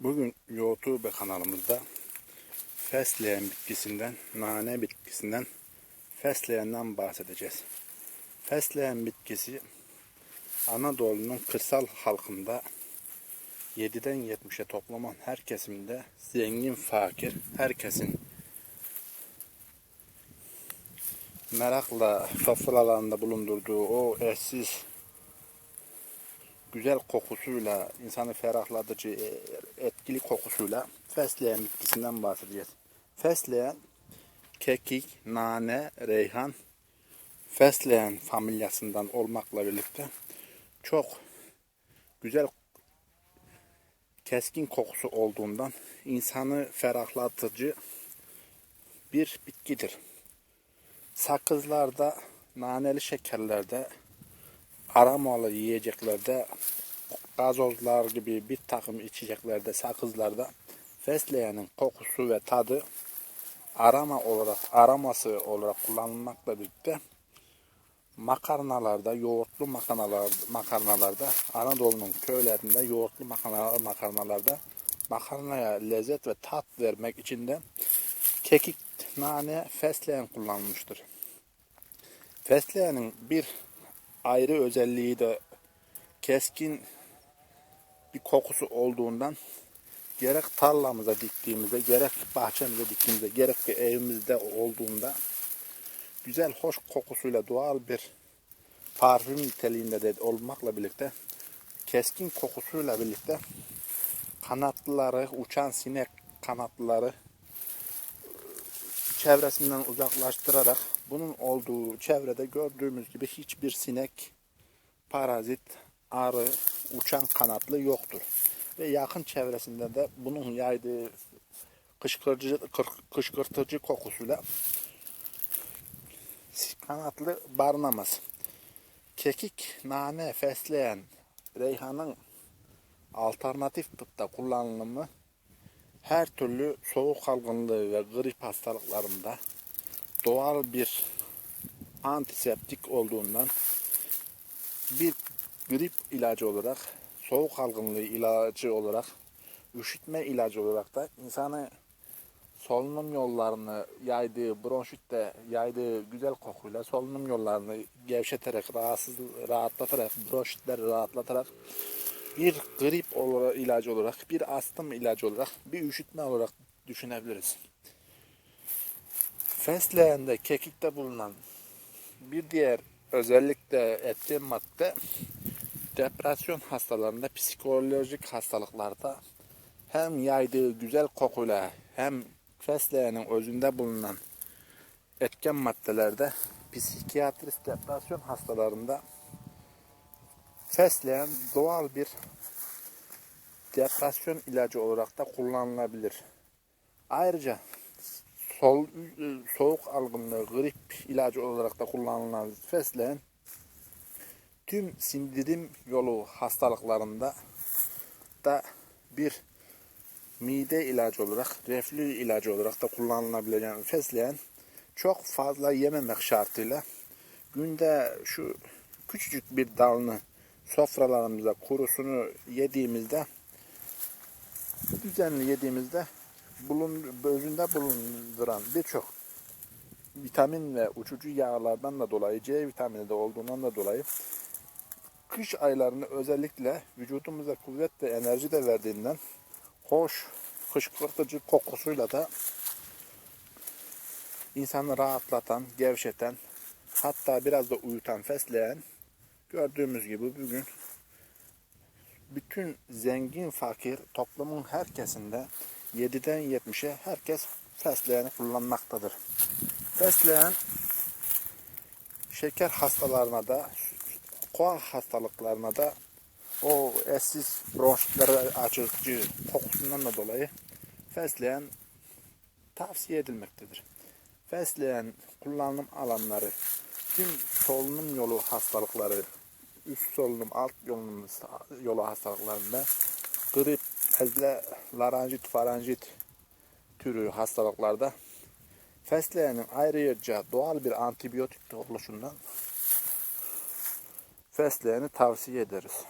Bugün YouTube kanalımızda fesleğen bitkisinden, nane bitkisinden, fesleğenden bahsedeceğiz. Fesleğen bitkisi Anadolu'nun kırsal halkında 7'den 70'e toplaman her kesimde zengin fakir herkesin merakla sofralarında bulundurduğu o eşsiz güzel kokusuyla, insanı ferahlatıcı, e, etkili kokusuyla fesleğen bitkisinden bahsedeceğiz. Fesleğen, kekik, nane, reyhan, fesleğen familyasından olmakla birlikte çok güzel keskin kokusu olduğundan insanı ferahlatıcı bir bitkidir. Sakızlarda, naneli şekerlerde, aromalı yiyeceklerde, gazozlar gibi bir takım içeceklerde, sakızlarda fesleğenin kokusu ve tadı arama olarak, aroması olarak kullanılmakla birlikte makarnalarda, yoğurtlu makarnalar, makarnalarda, Anadolu'nun köylerinde yoğurtlu makarna, makarnalarda makarnaya lezzet ve tat vermek için de kekik, nane, fesleğen kullanılmıştır. Fesleğenin bir ayrı özelliği de keskin bir kokusu olduğundan gerek tarlamıza diktiğimizde, gerek bahçemize diktiğimizde, gerek de evimizde olduğunda güzel, hoş kokusuyla doğal bir parfüm niteliğinde de olmakla birlikte keskin kokusuyla birlikte kanatlıları, uçan sinek kanatlıları çevresinden uzaklaştırarak bunun olduğu çevrede gördüğümüz gibi hiçbir sinek, parazit, arı, uçan kanatlı yoktur. Ve yakın çevresinde de bunun yaydığı kışkırtıcı, kışkırtıcı kokusuyla kanatlı barınamaz. Kekik, nane, fesleğen, reyhanın alternatif tıpta kullanımı her türlü soğuk algınlığı ve grip hastalıklarında doğal bir antiseptik olduğundan bir grip ilacı olarak, soğuk algınlığı ilacı olarak, üşütme ilacı olarak da insanı solunum yollarını yaydığı, bronşitte yaydığı güzel kokuyla solunum yollarını gevşeterek, rahatsız, rahatlatarak, bronşitleri rahatlatarak bir grip olarak, ilacı olarak, bir astım ilacı olarak, bir üşütme olarak düşünebiliriz. Fesleğende, kekikte bulunan bir diğer özellikle etken madde depresyon hastalarında, psikolojik hastalıklarda hem yaydığı güzel kokuyla hem fesleğenin özünde bulunan etken maddelerde psikiyatrist depresyon hastalarında fesleğen doğal bir depresyon ilacı olarak da kullanılabilir. Ayrıca sol, soğuk algınlığı, grip ilacı olarak da kullanılan fesleğen tüm sindirim yolu hastalıklarında da bir mide ilacı olarak, reflü ilacı olarak da kullanılabilen fesleğen çok fazla yememek şartıyla günde şu küçücük bir dalını sofralarımızda kurusunu yediğimizde düzenli yediğimizde bulun, özünde bulunduran birçok vitamin ve uçucu yağlardan da dolayı C vitamini de olduğundan da dolayı kış aylarında özellikle vücudumuza kuvvet ve enerji de verdiğinden hoş kışkırtıcı kokusuyla da insanı rahatlatan, gevşeten hatta biraz da uyutan fesleğen gördüğümüz gibi bugün bütün zengin fakir toplumun herkesinde 7'den 70'e herkes fesleğeni kullanmaktadır. Fesleğen şeker hastalarına da koa hastalıklarına da o eşsiz bronşitleri açıcı kokusundan da dolayı fesleğen tavsiye edilmektedir. Fesleğen kullanım alanları tüm solunum yolu hastalıkları, üst solunum, alt solunum yolu hastalıklarında grip, ezle, laranjit, faranjit türü hastalıklarda fesleğenin ayrıca doğal bir antibiyotik oluşundan fesleğeni tavsiye ederiz.